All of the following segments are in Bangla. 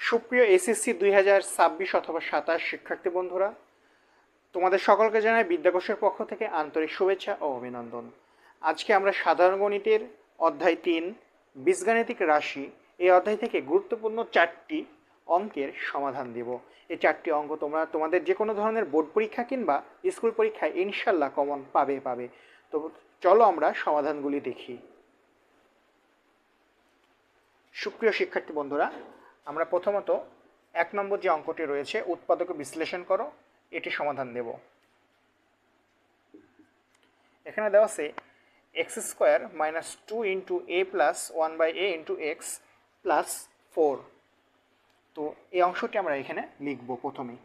সুপ্রিয় এসএসসি দুই হাজার ছাব্বিশ অথবা সাতাশ শিক্ষার্থী বন্ধুরা, তোমাদের সকলকে জানাই বিদ্যাকোষের পক্ষ থেকে আন্তরিক শুভেচ্ছা ও অভিনন্দন। আজকে আমরা সাধারণ গণিতের অধ্যায় তিন, বীজগাণিতিক রাশি, এই অধ্যায় থেকে গুরুত্বপূর্ণ চারটি অঙ্কের সমাধান দেব। এই চারটি অঙ্ক তোমরা তোমাদের যে কোনো ধরনের বোর্ড পরীক্ষা কিংবা স্কুল পরীক্ষায় ইনশাল্লাহ কমন পাবে পাবে। তো চলো আমরা সমাধানগুলি দেখি। সুপ্রিয় শিক্ষার্থী বন্ধুরা, আমরা প্রথমত এক নম্বর যে অঙ্কটি রয়েছে, উৎপাদক বিশ্লেষণ করো, এটি সমাধান দেব। এখানে দেওয়া আছে x square minus two into a plus one by a into x plus four. তো এই অংশটি আমরা এখানে লিখব প্রথমেই।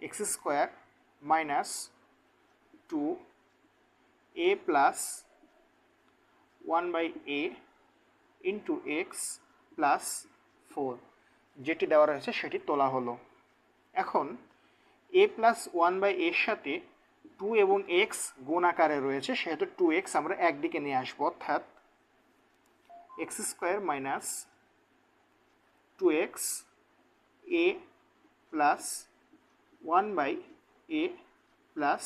X square minus two a plus one by a into x plus four যেটি দেওয়া রয়েছে সেটি তোলা হলো। এখন এ প্লাস ওয়ান বাই এর সাথে টু এবং এক্স গুণ আকারে রয়েছে, সেহেতু টু এক্স আমরা একদিকে নিয়ে আসব, অর্থাৎ x square minus two x a plus one by a plus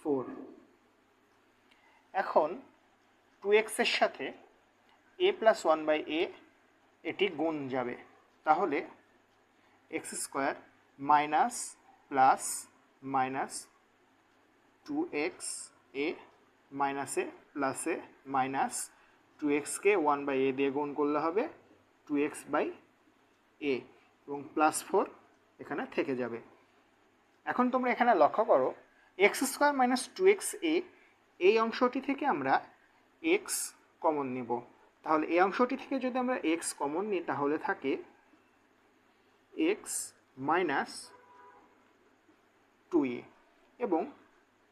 four এখন টু এক্সের সাথে a plus one by a এটি গুণ যাবে। তাহলে x square minus plus minus two x a মাইনাসে প্লাসে মাইনাস টু এক্সকে ওয়ান বাই এ দিয়ে গুণ করলে হবে টু এক্স বাই এ এবং প্লাস ফোর এখানে থেকে যাবে। এখন তোমরা এখানে লক্ষ্য করো x square minus two x a এই অংশটি থেকে আমরা এক্স কমন নেব। তাহলে এই অংশটি থেকে যদি আমরা এক্স কমন নিই, তাহলে থাকে এক্স মাইনাস টু এ এবং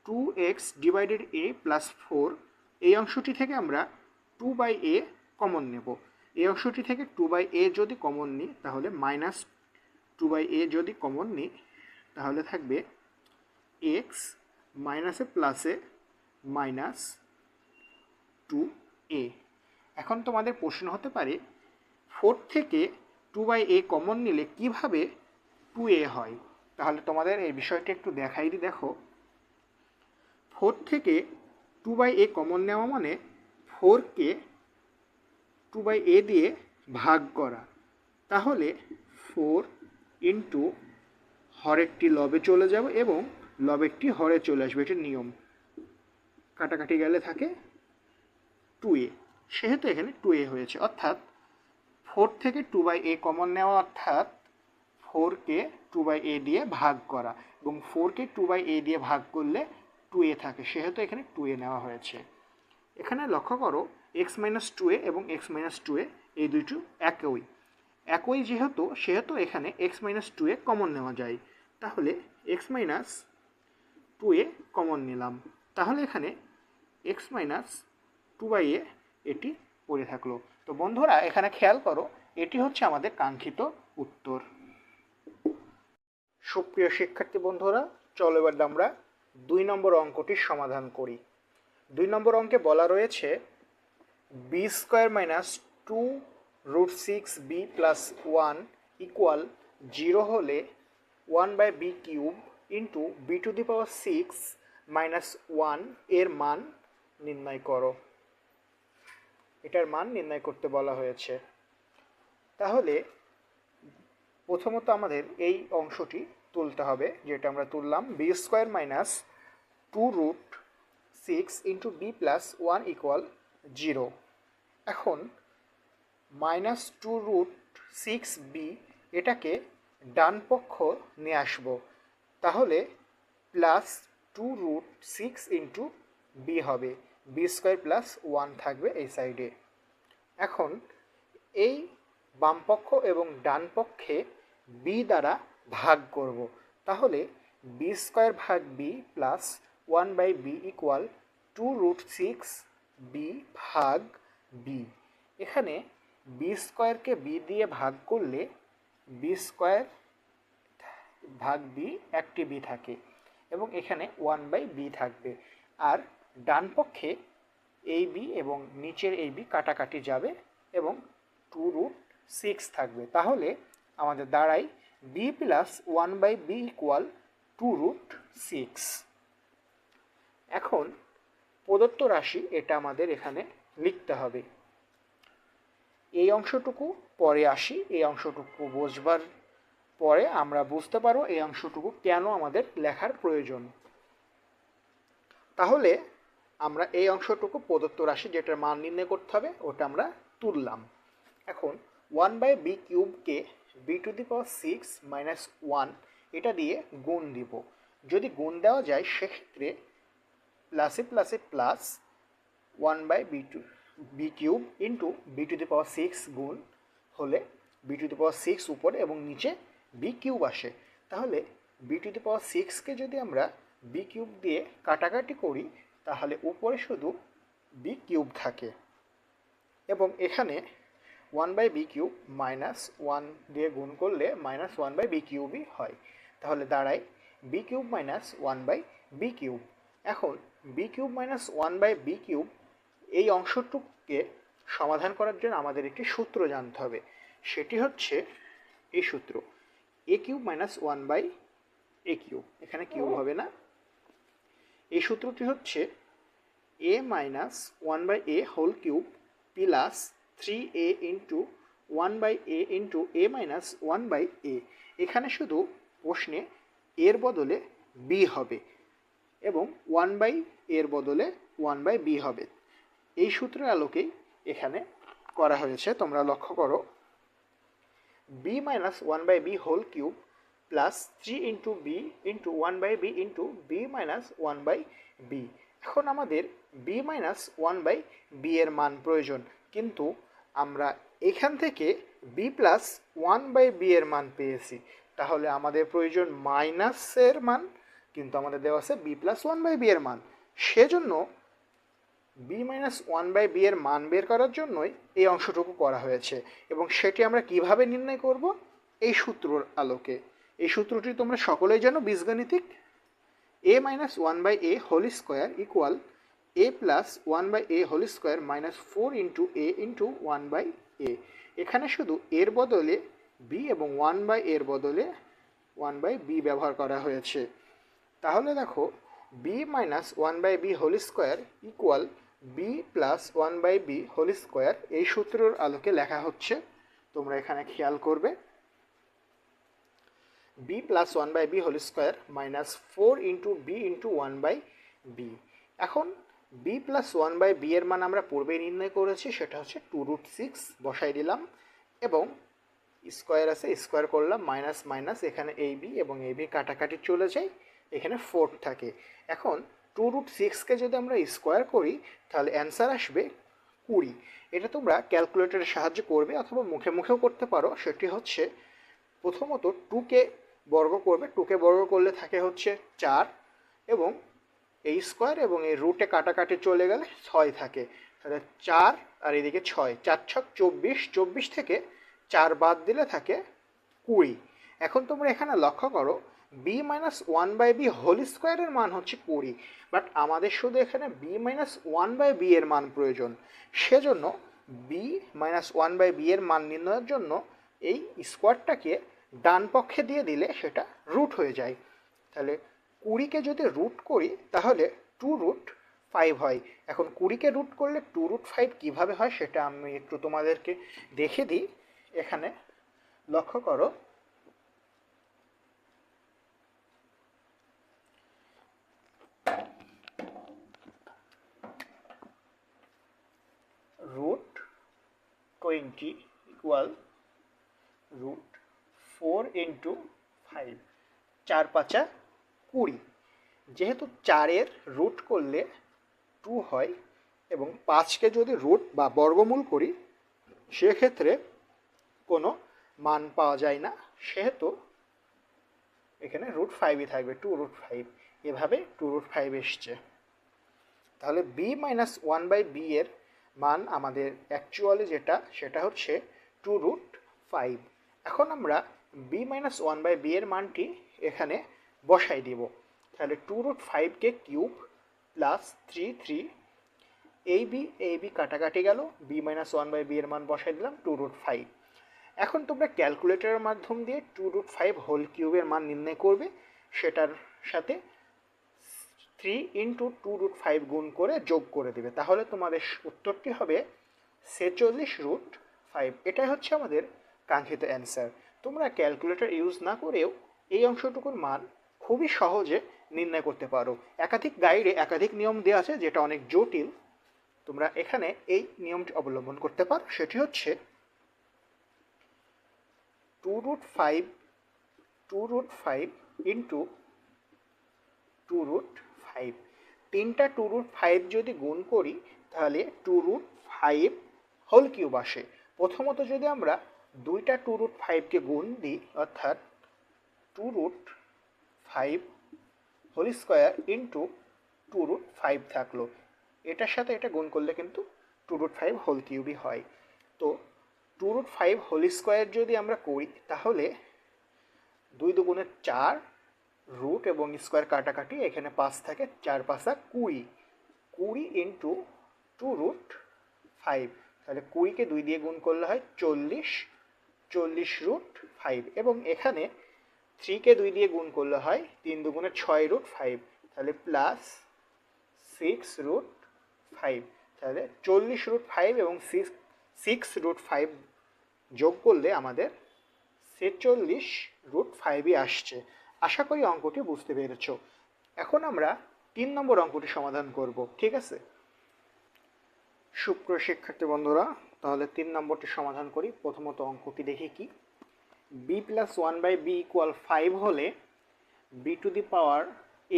two x divided a plus four এই অংশটি থেকে আমরা টু বাই এ কমন নেব। এই অংশটি থেকে টু বাই এ যদি কমন নিই, তাহলে মাইনাস টু বাই এ যদি কমন নিই, তাহলে থাকবে এক্স মাইনাসে প্লাসে মাইনাস টু এ এখন তোমাদের প্রশ্ন হতে পারে ফোর থেকে টু বাই এ কমন নিলে কীভাবে টু এ হয়? তাহলে তোমাদের এই বিষয়টা একটু দেখাই দি, দেখো। ফোর থেকে টু বাই এ কমন নেওয়া মানে ফোরকে টু বাই এ দিয়ে ভাগ করা। তাহলে ফোর ইন্টু হরেকটি লবে চলে যাবে এবং লবেরটি হরে চলে আসবে এটির নিয়ম। কাটাকাটি গেলে থাকে টু এ সেহেতু এখানে টু এ হয়েছে। অর্থাৎ ফোর থেকে টু বাই এ কমন নেওয়া, অর্থাৎ ফোরকে টু বাই এ দিয়ে ভাগ করা এবং ফোরকে টু বাই এ দিয়ে ভাগ করলে টু এ থাকে। সেহেতু এখানে টু এ নেওয়া হয়েছে। এখানে লক্ষ্য করো এক্স মাইনাস টু এ এবং এক্স মাইনাস টু এ এই দুইটি একই। একই যেহেতু, সেহেতু এখানে x minus two a common নেওয়া যায়। তাহলে x minus two a common নিলাম। তাহলে এখানে x minus two by a এটি পড়ে থাকল। তো বন্ধুরা, এখানে খেয়াল করো, এটি হচ্ছে আমাদের কাঙ্ক্ষিত উত্তর। সুপ্রিয় শিক্ষার্থী বন্ধুরা, চলো এবার আমরা দুই নম্বর অঙ্কটির সমাধান করি। দুই নম্বর অঙ্কে বলা রয়েছে b square minus two root six b plus one equal zero হলে one by b cube into b to the power six minus ওয়ানের মান নির্ণয় করো। এটার মান নির্ণয় করতে বলা হয়েছে। তাহলে প্রথমত আমাদের এই অংশটি তুলতে হবে, যেটা আমরা তুললাম b square minus two root six into b plus one equal zero এখন minus two root six b এটাকে ডান পক্ষ নিয়ে আসব। তাহলে plus two root six into b হবে। বি স্কোয়ার প্লাস ওয়ান থাকবে এই সাইডে এখন এই বামপক্ষ এবং ডান পক্ষে বি দ্বারা ভাগ করব। তাহলে বি স্কোয়ার ভাগ b plus one by b equal two root six b ভাগ বি এখানে বি স্কোয়ারকে বি দিয়ে ভাগ করলে বি স্কোয়ার ভাগ বি একটি বি থাকে এবং এখানে ওয়ান বাই বি থাকবে। আর ডান পক্ষে এই বি এবং নিচের এই বি কাটাকাটি যাবে এবং টু রুট সিক্স থাকবে। তাহলে আমাদের দাঁড়ায় b plus one by b equal two root six এখন প্রদত্ত রাশি এটা আমাদের এখানে লিখতে হবে। এই অংশটুকু পরে আসি, এই অংশটুকু বোঝবার পরে আমরা বুঝতে পারব এই অংশটুকু কেন আমাদের লেখার প্রয়োজন। তাহলে আমরা এই অংশটুকু প্রদত্ত রাশি যেটার মান নির্ণয় করতে হবে, ওটা আমরা তুললাম। এখন one by B কিউবকে b to the power six minus one এটা দিয়ে গুণ দিব। যদি গুণ দেওয়া যায়, সেক্ষেত্রে প্লাসে প্লাসে plus one by b two b cube into b to the power six গুণ হলে b to the power six উপরে এবং নিচে বি কিউব আসে। তাহলে বি টু দি পাওয়ার সিক্সকে যদি আমরা বি কিউব দিয়ে কাটাকাটি করি তাহলে উপরে শুধু বি কিউব থাকে। এবং এখানে one by b cube minus one দিয়ে গুণ করলে মাইনাস ওয়ান বাই বি কিউবই হয়। তাহলে দাঁড়ায় b cube minus one by b cube. এখন b cube minus one by b cube এই অংশটুকুকে সমাধান করার জন্য আমাদের একটি সূত্র জানতে হবে। সেটি হচ্ছে এই সূত্র। A cube minus one by a cube. এখানে কিউব হবে না। এই সূত্রটি হচ্ছে a minus one by a whole cube plus three a into one by a into a minus one by a এখানে শুধু প্রশ্নে এর বদলে বি হবে এবং ওয়ান বাই এর বদলে ওয়ান বাই বি হবে। এই সূত্রের আলোকেই এখানে করা হয়েছে, তোমরা লক্ষ্য করো। B minus one by b whole cube plus three into b into one by b into b minus one by b এখন আমাদের b minus one by b এর মান প্রয়োজন। কিন্তু আমরা এখান থেকে b plus one by b এর মান পেয়েছি। তাহলে আমাদের প্রয়োজন মাইনাসের মান, কিন্তু আমাদের দেওয়া আছে b plus one by b এর মান। সেজন্য b minus one by b এর মান বের করার জন্যই এই অংশটুকু করা হয়েছে। এবং সেটি আমরা কীভাবে নির্ণয় করব? এই সূত্রর আলোকে। এই সূত্রটি তোমরা সকলেই জানো, বীজগণিতিক a minus one by a whole square equal a plus one by a whole square minus four into a into one by a এখানে শুধু এর বদলে বি এবং ওয়ান বাই এর বদলে ওয়ান বাই বি ব্যবহার করা হয়েছে। তাহলে দেখো b minus one by b whole square equal b plus one by b whole square এই সূত্রের আলোকে লেখা হচ্ছে। তোমরা এখানে খেয়াল করবে। B plus one by b whole square minus four into b into one by b এখন b plus one by b এর মান আমরা পূর্বেই নির্ণয় করেছি, সেটা হচ্ছে টু রুট সিক্স বসাই দিলাম এবং স্কোয়ার আছে স্কোয়ার করলাম মাইনাস মাইনাস এখানে এই বি এবং এই বি কাটাকাটি চলে যায়, এখানে ফোর থাকে। এখন টু রুট সিক্সকে যদি আমরা স্কোয়ার করি, তাহলে অ্যান্সার আসবে কুড়ি। এটা তোমরা ক্যালকুলেটরের সাহায্য করবে অথবা মুখে মুখেও করতে পারো, সেটি হচ্ছে প্রথমত টুকে বর্গ করবে টুকে বর্গ করলে থাকে হচ্ছে চার এবং এই স্কোয়ার এবং এই রুটে কাটাকাটি চলে গেলে ছয় থাকে। তাহলে চার আর এদিকে ছয়, চার ছক চব্বিশ চব্বিশ থেকে চার বাদ দিলে থাকে কুড়ি। এখন তোমরা এখানে লক্ষ্য করো b minus one by b whole স্কোয়ারের মান হচ্ছে কুড়ি। বাট আমাদের শুধু এখানে b minus one by b এর মান প্রয়োজন। সেজন্য b minus one by b এর মান নির্ণয়ের জন্য এই স্কোয়ারটাকে ডান পক্ষে দিয়ে দিলে সেটা রুট হয়ে যায়। তাহলে কুড়িকে যদি রুট করি, তাহলে টু রুট ফাইভ হয়। এখন কুড়িকে রুট করলে টু রুট ফাইভ কীভাবে হয়, সেটা আমি একটু তোমাদেরকে দেখে দিই। এখানে লক্ষ্য করো। Root twenty equal root four into five, চার পাঁচা কুড়ি। যেহেতু চারের রুট করলে টু হয় এবং পাঁচকে যদি রুট বা বর্গমূল করি, সেক্ষেত্রে কোনো মান পাওয়া যায় না। সেহেতু এখানে রুট ফাইভই থাকবে, টু রুট ফাইভ। এভাবে টু রুট ফাইভ এসছে। তাহলে B minus one by B এর মান আমাদের অ্যাকচুয়ালি যেটা, সেটা হচ্ছে টু রুট ফাইভ। এখন আমরা B minus one by B এর মানটি এখানে বসাই দিব। তাহলে টু রুট ফাইভকে কিউব প্লাস থ্রি থ্রি এই বি এই বি কাটাকাটি গেল। B minus one by B এর মান বসাই দিলাম টু রুট ফাইভ এখন তোমরা ক্যালকুলেটরের মাধ্যম দিয়ে টু রুট ফাইভ হোল কিউবের মান নির্ণয় করবে। সেটার সাথে three into two root five গুণ করে যোগ করে দেবে। তাহলে তোমাদের উত্তরটি হবে ছেচল্লিশ রুট ফাইভ এটাই হচ্ছে আমাদের কাঙ্ক্ষিত অ্যান্সার তোমরা ক্যালকুলেটর ইউজ না করেও এই অংশটুকুর মান খুবই সহজে নির্ণয় করতে পারো। একাধিক গাইডে একাধিক নিয়ম দেওয়া আছে যেটা অনেক জটিল। তোমরা এখানে এই নিয়মটি অবলম্বন করতে পারো। সেটি হচ্ছে two root five two root five into two root five তিনটা টু রুট ফাইভ যদি গুণ করি, তাহলে two root five whole cube আসে। প্রথমত যদি আমরা দুইটা টু রুট ফাইভকে গুণ দিই, অর্থাৎ two root five whole square into two root five থাকল। এটার সাথে এটা গুণ করলে কিন্তু টু রুট ফাইভ হোল কিউবই হয়। তো two root five whole square যদি আমরা করি, তাহলে দুই দুগুণে চার রুট এবং স্কোয়ার কাটাকাটি এখানে পাঁচ থাকে, চার পাঁচা কুড়ি। কুড়ি ইন্টু টু রুট ফাইভ তাহলে কুড়িকে দুই দিয়ে গুণ করলে হয় চল্লিশ চল্লিশ রুট ফাইভ এবং এখানে থ্রিকে দুই দিয়ে গুণ করলে হয় তিন দুগুণে ছয় রুট ফাইভ তাহলে প্লাস সিক্স রুট ফাইভ তাহলে চল্লিশ রুট ফাইভ এবং সিক্স সিক্স রুট ফাইভ যোগ করলে আমাদের ছেচল্লিশ রুট ফাইভই আসছে। আশা করি অঙ্কটি বুঝতে পেরেছ। এখন আমরা তিন নম্বর অঙ্কটি সমাধান করব, ঠিক আছে? সুপ্র শিক্ষার্থী বন্ধুরা তাহলে তিন নম্বরটি সমাধান করি। প্রথমত অঙ্কটি দেখি কি। B plus one by B equal five হলে B to the power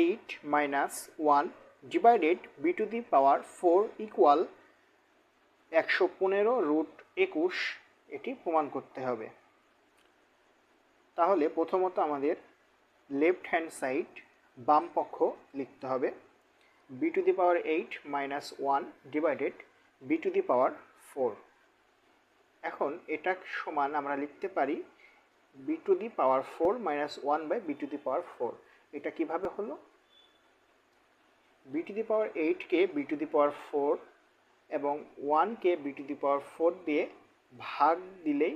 eight minus one divided B to the power four equal একশো পনেরো রুট একুশ, এটি প্রমাণ করতে হবে। তাহলে প্রথমত আমাদের লেফট হ্যান্ড সাইড বাম পক্ষ লিখতে হবে। B to the power eight minus one divided B to the power four এখন এটা সমান আমরা লিখতে পারি B to the power four minus one by B to the power four এটা কীভাবে হলো? B to the power এইটকে B to the power four এবং ওয়ানকে B to the power four দিয়ে ভাগ দিলেই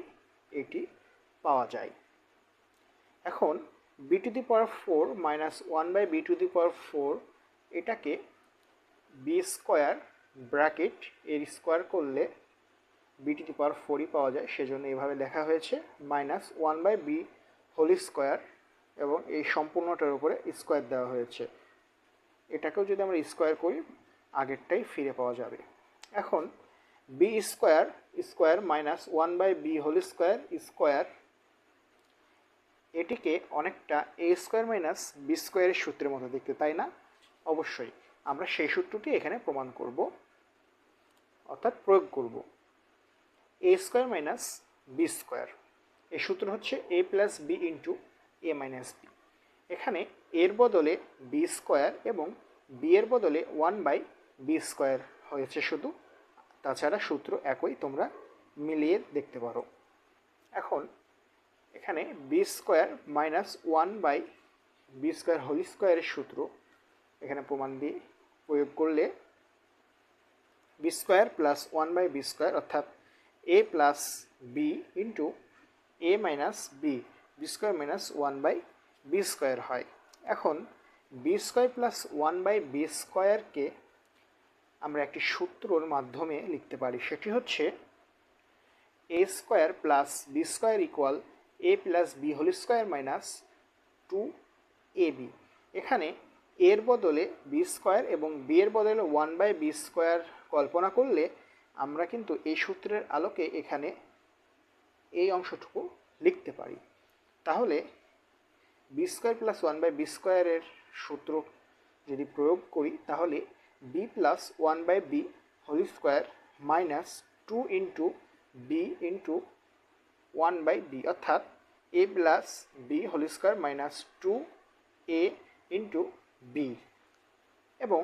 এটি পাওয়া যায়। এখন B to the power four minus one by B to the power four এটাকে বি স্কোয়ার ব্র্যাকেট এর স্কোয়ার করলে বি টু পাওয়ার ফোরই পাওয়া যায়, সেজন্য এভাবে লেখা হয়েছে minus one by B whole square এবং এই সম্পূর্ণটার উপরে স্কোয়ার দেওয়া হয়েছে। এটাকেও যদি আমরা স্কোয়ার করি, আগেরটাই ফিরে পাওয়া যাবে। এখন B square square minus one by B whole square square এটিকে অনেকটা এ স্কোয়ার মাইনাস বি স্কোয়ারের সূত্রের মতো দেখতে, তাই না? অবশ্যই, আমরা সেই সূত্রটি এখানে প্রমাণ করব, অর্থাৎ প্রয়োগ করব। A square minus B square এই সূত্র হচ্ছে A plus B into A minus B এখানে এর বদলে বি স্কোয়ার এবং বি এর বদলে ওয়ান বাই বি স্কোয়ার হয়েছে শুধু। তাছাড়া সূত্র একই, তোমরা মিলিয়ে দেখতে পারো। এখন এখানে B square minus one by B square whole স্কোয়ারের সূত্র, এখানে প্রমাণ দিয়ে প্রয়োগ করলে B square plus one by B square অর্থাৎ A plus B into A minus B B square minus one by B square হয়। এখন B square plus one by B স্কোয়ারকে আমরা একটি সূত্রর মাধ্যমে লিখতে পারি। সেটি হচ্ছে A square plus B square equal A plus B whole square minus two A B এখানে এর বদলে বি স্কোয়ার এবং বি এর বদলে ওয়ান বাই বি স্কোয়ার কল্পনা করলে আমরা কিন্তু এই সূত্রের আলোকে এখানে এই অংশটুকু লিখতে পারি। তাহলে B square plus one by B স্কোয়ারের সূত্র যদি প্রয়োগ করি, তাহলে B plus one by B whole square minus two into B into one by B অর্থাৎ A plus B whole square minus two A into B এবং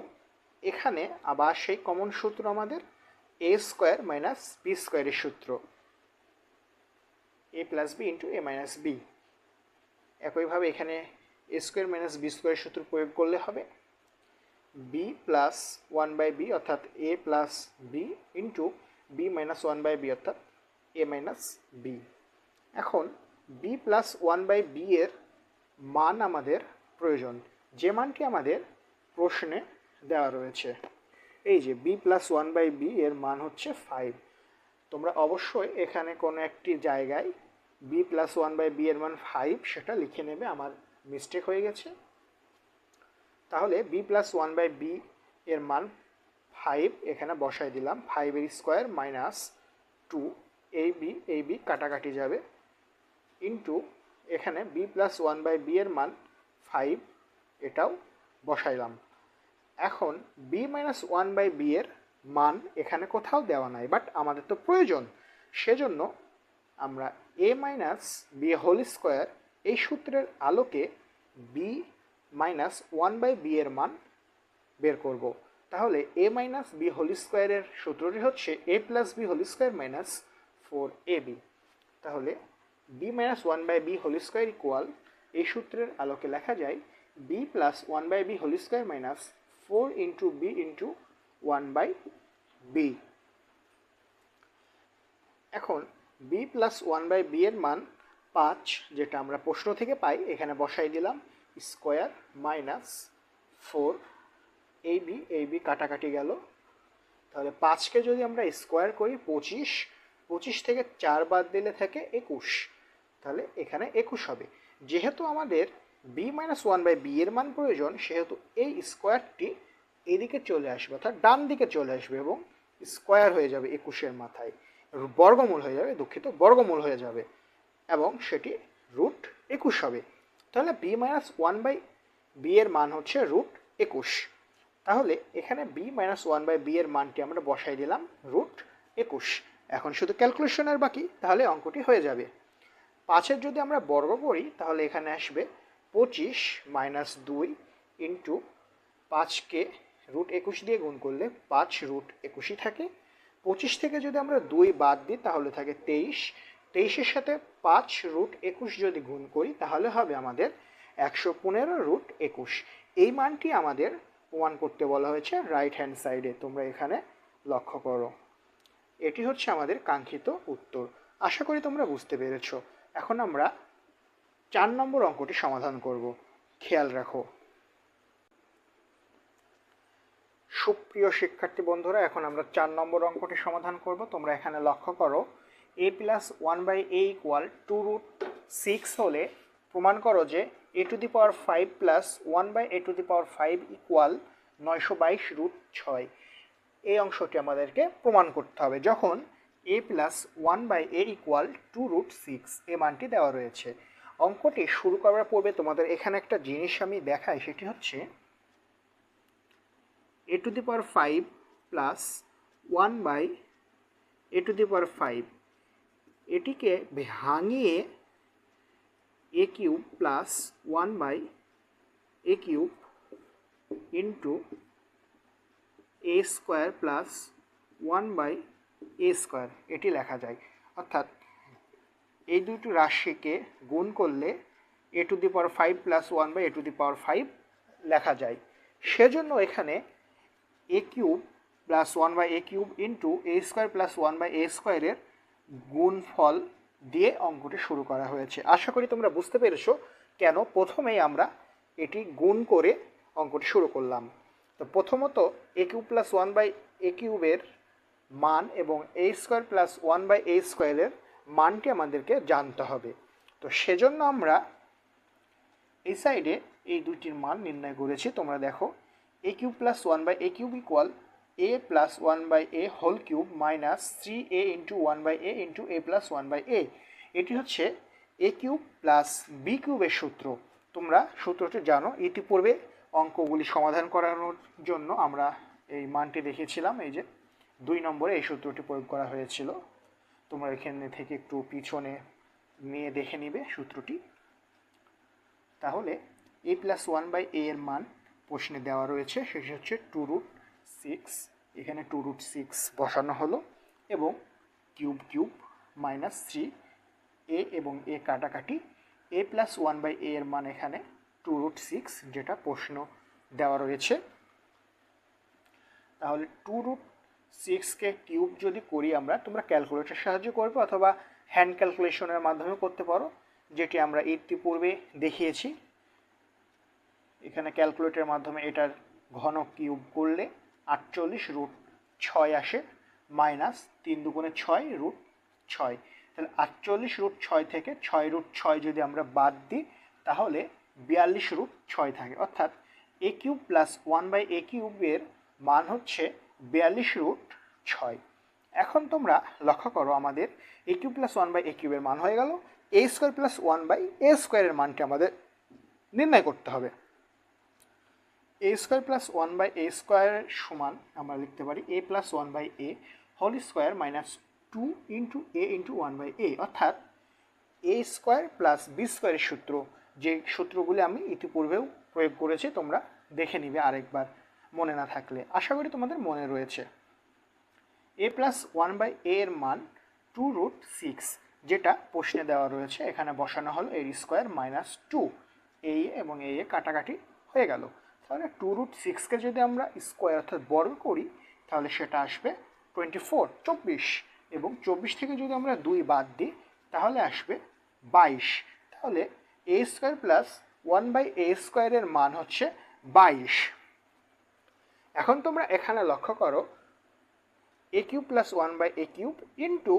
এখানে আবার সেই কমন সূত্র আমাদের এ স্কোয়ার মাইনাস বি স্কোয়ারের সূত্র। A plus B into A minus B একইভাবে এখানে এ স্কোয়ার মাইনাস বি স্কোয়ারের সূত্র প্রয়োগ করলে হবে। B plus one by B অর্থাৎ A plus B into B minus one by B অর্থাৎ এ মাইনাস বি এখন B plus one by B এর মান আমাদের প্রয়োজন। যে মানটি আমাদের প্রশ্নে দেওয়া রয়েছে। এই যে B plus one by B এর মান হচ্ছে ফাইভ তোমরা অবশ্যই এখানে কোনো একটি জায়গায় B plus one by B এর মান ফাইভ সেটা লিখে নেবে, আমার মিস্টেক হয়ে গেছে। তাহলে B plus one by B এর মান ফাইভ এখানে বসাই দিলাম ফাইভের স্কোয়ার মাইনাস টু এই বি এই বি কাটাকাটি যাবে। ইন্টু এখানে B plus one by B এর মান ফাইভ এটাও বসাইলাম। এখন B minus one by B এর মান এখানে কোথাও দেওয়া নাই বাট আমাদের তো প্রয়োজন। সেজন্য আমরা A minus B whole square এই সূত্রের আলোকে B minus one by B এর মান বের করব। তাহলে এ মাইনাস বি হোল স্কোয়ারের সূত্রটি হচ্ছে A plus B whole square minus four A B তাহলে B minus one by B whole square equal এই সূত্রের আলোকে লেখা যায় B plus one by B whole square minus four into B into one by B এখন B plus one by B এর মান পাঁচ, যেটা আমরা প্রশ্ন থেকে পাই, এখানে বসাই দিলাম স্কোয়ার মাইনাস ফোর এই বি এই বি কাটাকাটি গেল। তাহলে পাঁচকে যদি আমরা স্কোয়ার করি, পঁচিশ পঁচিশ থেকে চার বাদ দিলে থাকে একুশ। তাহলে এখানে একুশ হবে। যেহেতু আমাদের B minus one by B এর মান প্রয়োজন, সেহেতু এই স্কোয়ারটি এদিকে চলে আসবে, অর্থাৎ ডান দিকে চলে আসবে এবং স্কোয়ার হয়ে যাবে একুশের মাথায়। বর্গমূল হয়ে যাবে, দুঃখিত, বর্গমূল হয়ে যাবে এবং সেটি রুট একুশ হবে। তাহলে B minus one by B এর মান হচ্ছে রুট একুশ। তাহলে এখানে B minus one by B এর মানটি আমরা বসাই দিলাম রুট একুশ। এখন শুধু ক্যালকুলেশনের বাকি, তাহলে অঙ্কটি হয়ে যাবে। পাঁচের যদি আমরা বর্গ করি, তাহলে এখানে আসবে পঁচিশ মাইনাস দুই ইন্টু পাঁচকে রুট একুশ দিয়ে গুণ করলে পাঁচ রুট একুশই থাকে। পঁচিশ থেকে যদি আমরা দুই বাদ দিই, তাহলে থাকে তেইশ। তেইশের সাথে পাঁচ রুট একুশ যদি গুণ করি, তাহলে হবে আমাদের একশো পনেরো রুট একুশ। এই মানটি আমাদের প্রমাণ করতে বলা হয়েছে রাইট হ্যান্ড সাইডে তোমরা এখানে লক্ষ্য করো। এটি হচ্ছে আমাদের কাঙ্ক্ষিত উত্তর। আশা করি তোমরা বুঝতে পেরেছ। এখন আমরা চার নম্বর অঙ্কটি সমাধান করব। খেয়াল রাখো। সুপ্রিয় শিক্ষার্থী বন্ধুরা, এখন আমরা চার নম্বর অঙ্কটি সমাধান করব। তোমরা এখানে লক্ষ্য করো, A plus one by A equal to root six হলে প্রমাণ করো যে A to the power five plus one by A to the power five equal নয়শো বাইশ রুট ছয়। এই অংশটি আমাদেরকে প্রমাণ করতে হবে যখন A plus one by A equal to root six, এ মানটি দেওয়া রয়েছে। অঙ্কটি শুরু করার পূর্বে তোমাদের এখানে একটা জিনিস আমি দেখাই, সেটি হচ্ছে A to the power five plus one by A to the power five. এটিকে ভাঙিয়ে A cube plus one by A cube into A square plus one by A square, এটি লেখা যায়। অর্থাৎ এই দুটি রাশিকে গুণ করলে A to the power five plus one by A to the power five লেখা যায়। সেজন্য এখানে A cube plus one by A cube into A square plus one by A স্কোয়ারের গুণফল দিয়ে অঙ্কটি শুরু করা হয়েছে। আশা করি তোমরা বুঝতে পেরেছ কেন প্রথমেই আমরা এটি গুণ করে অঙ্কটি শুরু করলাম। তো প্রথমত A cube plus one by A কিউবের মান এবং A square plus one by A স্কোয়ারের মানটি আমাদেরকে জানতে হবে। তো সেজন্য আমরা এই সাইডে এই দুইটির মান নির্ণয় করেছি। তোমরা দেখো A cube plus one by A cube equal A plus one by A whole cube minus three A into one by A into A plus one by A এটি হচ্ছে এ কিউব প্লাস বি কিউবের সূত্র। তোমরা সূত্রটি জানো। ইতিপূর্বে অঙ্কগুলি সমাধান করানোর জন্য আমরা এই মানটি দেখিয়েছিলাম এই যে দুই নম্বরে এই সূত্রটি প্রয়োগ করা হয়েছিল। তোমরা এখানে থেকে একটু পিছনে নিয়ে দেখে নিবে সূত্রটি। তাহলে A plus one by A এর মান প্রশ্নে দেওয়া রয়েছে সেটি হচ্ছে টু রুট সিক্স এখানে টু রুট সিক্স বসানো হলো এবং cube cube minus three A এবং এ কাটাকাটি। A plus one by A এর মান এখানে টু রুট সিক্স যেটা প্রশ্ন দেওয়া রয়েছে। তাহলে টু রুট সিক্সকে কিউব যদি করি আমরা, তোমরা ক্যালকুলেটর সাহায্য করবে অথবা হ্যান্ড ক্যালকুলেশনের মাধ্যমে করতে পারো, যেটি আমরা ইতিপূর্বে দেখিয়েছি। এখানে ক্যালকুলেটরের মাধ্যমে এটার ঘন কিউব করলে আটচল্লিশ রুট ছয় আসে মাইনাস তিন দুগুণে ছয় রুট ছয়। তাহলে আটচল্লিশ রুট ছয় থেকে ছয় রুট ছয় যদি আমরা বাদ দিই, তাহলে বিয়াল্লিশ রুট ছয় থাকে। অর্থাৎ A cube plus one by A কিউবের মান হচ্ছে বিয়াল্লিশ রুট ছয়। এখন তোমরা লক্ষ্য করো আমাদের A cube plus one by A কিউবের মান হয়ে গেল। A square plus one by A স্কোয়ারের মানটি আমাদের নির্ণয় করতে হবে। A square plus one by A স্কোয়ারের সমান আমরা লিখতে পারি A plus one by A whole square minus two into A into one by A অর্থাৎ এ স্কোয়ার প্লাস বি স্কোয়ারের সূত্র, যে সূত্রগুলি আমি ইতিপূর্বেও প্রয়োগ করেছি, তোমরা দেখে নিবে আরেকবার। মনে না থাকলে। আশা করি তোমাদের মনে রয়েছে। A plus one by A এর মান টু রুট সিক্স, যেটা প্রশ্নে দেওয়া রয়েছে। এখানে বসানো হলো এর স্কোয়ার মাইনাস টু। এই এবং এই এ কাটাকাটি হয়ে গেল। তাহলে টু রুট সিক্সকে যদি আমরা স্কোয়ার অর্থাৎ বর্গ করি, তাহলে সেটা আসবে টোয়েন্টি ফোর চব্বিশ। এবং চব্বিশ থেকে যদি আমরা দুই বাদ দিই, তাহলে আসবে বাইশ। তাহলে A square plus one by A স্কোয়ারের মান হচ্ছে বাইশ। এখন তোমরা এখানে লক্ষ্য করো A cube plus one by A cube into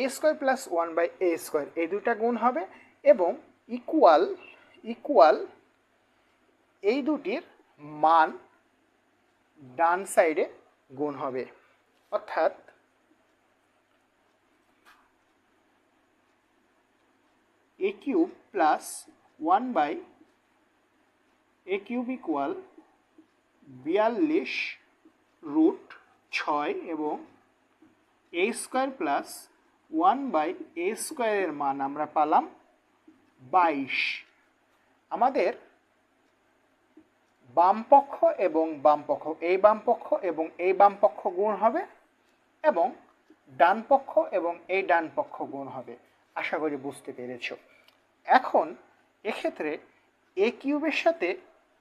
A square plus one by A square এই দুটা গুণ হবে এবং ইকুয়াল ইকুয়াল এই দুটির মান ডান সাইডে গুণ হবে। অর্থাৎ A cube plus one by A cube equal বিয়াল্লিশ রুট ছয় এবং A square plus one by A স্কোয়ারের মান আমরা পালাম বাইশ। আমাদের বামপক্ষ এবং বামপক্ষ, এই বামপক্ষ এবং এই বামপক্ষ গুণ হবে এবং ডান পক্ষ এবং এই ডান পক্ষ গুণ হবে। আশা করি বুঝতে পেরেছ। এখন এক্ষেত্রে এ কিউবের সাথে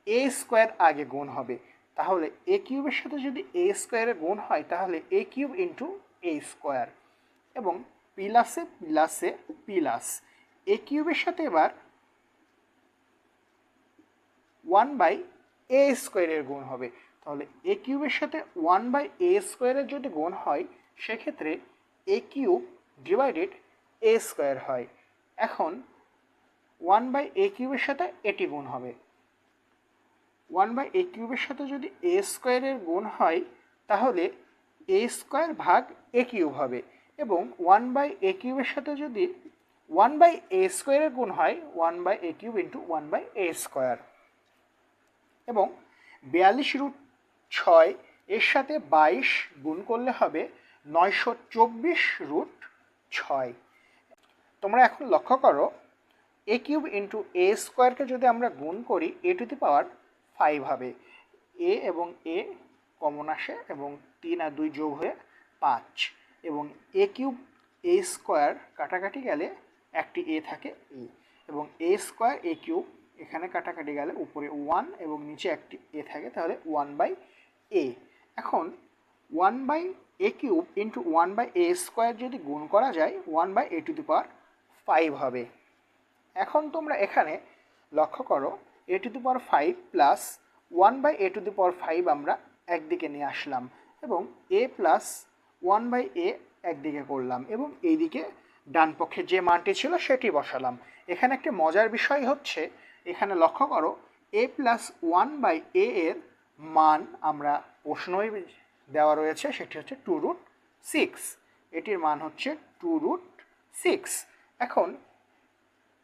এ স্কোয়ার আগে গুণ হবে। তাহলে এ কিউবের সাথে যদি এ স্কোয়ারে গুণ হয়, তাহলে A cube into A square. এবং প্লাসে প্লাসে প্লাস এ কিউবের সাথে এবার ওয়ান বাই এ স্কোয়ারের গুণ হবে। তাহলে এ কিউবের সাথে ওয়ান বাই এ স্কোয়ারের যদি গুণ হয়, সেক্ষেত্রে A cube divided A square হয়। এখন ওয়ান বাই এ কিউবের সাথে এটি গুণ হবে। ওয়ান বাই এ কিউবের সাথে যদি এ স্কোয়ারের গুণ হয়, তাহলে এ স্কোয়ার ভাগ এ কিউব হবে। এবং ওয়ান বাই এ কিউবের সাথে যদি ওয়ান বাই এ স্কোয়ারের গুণ হয়, one by A cube into one by A square. এবং বিয়াল্লিশ রুট ছয় এর সাথে বাইশ গুণ করলে হবে নয়শো চব্বিশ রুট ছয়। তোমরা এখন লক্ষ্য করো, এ কিউব ইন্টু এ স্কোয়ারকে যদি আমরা গুণ করি, এ টু দি পাওয়ার ফাইভ হবে। এ এবং এ কমন আসে এবং তিন আর দুই যোগ হয়ে পাঁচ। এবং এ কিউব এ স্কোয়ার কাটাকাটি গেলে একটি এ থাকে এ এবং এ স্কোয়ার এ কিউব এখানে কাটাকাটি গেলে উপরে ওয়ান এবং নিচে একটি এ থাকে, তাহলে ওয়ান বাই এ এখন one by A cube into one by A square যদি গুণ করা যায় one by A to the power five হবে। এখন তোমরা এখানে লক্ষ্য করো A to the power five plus one by A to the power five আমরা একদিকে নিয়ে আসলাম এবং A plus one by A একদিকে করলাম এবং এইদিকে ডান পক্ষে যে মানটি ছিল সেটি বসালাম। এখানে একটি মজার বিষয় হচ্ছে, এখানে লক্ষ্য করো A plus one by A এর মান আমরা প্রশ্নই দেওয়া রয়েছে, সেটি হচ্ছে টু রুট সিক্স এটির মান হচ্ছে টু রুট সিক্স এখন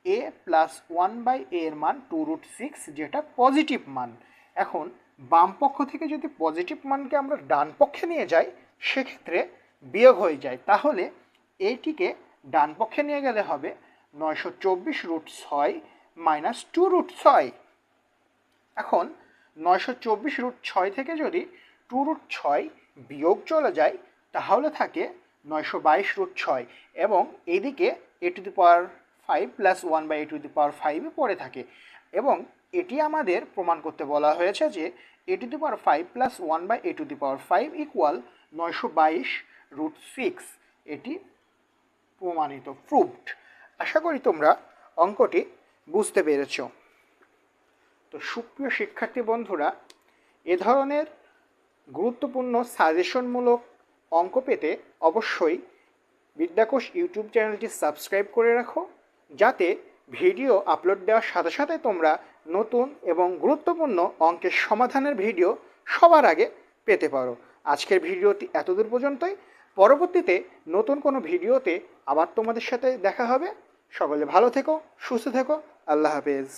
A plus one by A এর মান টু রুট সিক্স যেটা পজিটিভ মান। এখন, বাম পক্ষ থেকে যদি পজিটিভ মানকে আমরা ডান পক্ষে নিয়ে যাই, সেক্ষেত্রে বিয়োগ হয়ে যায়। তাহলে এইটিকে ডান পক্ষে নিয়ে গেলে হবে নয়শো চব্বিশ রুট ছয় মাইনাস টু রুট ছয়। এখন, নয়শো চব্বিশ রুট ছয় থেকে যদি টু রুট ছয় বিয়োগ চলে যায়, তাহলে থাকে নয়শো বাইশ রুট ছয়। এবং এইদিকে a to the power five plus one by a to the power ফাইভে পড়ে থাকে। এবং এটি আমাদের প্রমাণ করতে বলা হয়েছে যে a to the power five plus one by a to the power five equal নয়শো বাইশ রুট সিক্স এটি প্রমাণিত প্রুভড আশা করি তোমরা অঙ্কটি বুঝতে পেরেছ। তো সুপ্রিয় শিক্ষার্থী বন্ধুরা, এ ধরনের গুরুত্বপূর্ণ সাজেশনমূলক অঙ্ক পেতে অবশ্যই বিদ্যাকোষ ইউটিউব চ্যানেলটি সাবস্ক্রাইব করে রাখো। যাতে ভিডিও আপলোড দেওয়ার সাথে সাথে তোমরা নতুন এবং গুরুত্বপূর্ণ অঙ্কের সমাধানের ভিডিও সবার আগে পেতে পারো। আজকের ভিডিওটি এতদূর পর্যন্তই। পরবর্তীতে নতুন কোনো ভিডিওতে আবার তোমাদের সাথে দেখা হবে। সকলে ভালো থেকো, সুস্থ থেকো। আল্লাহ হাফেজ।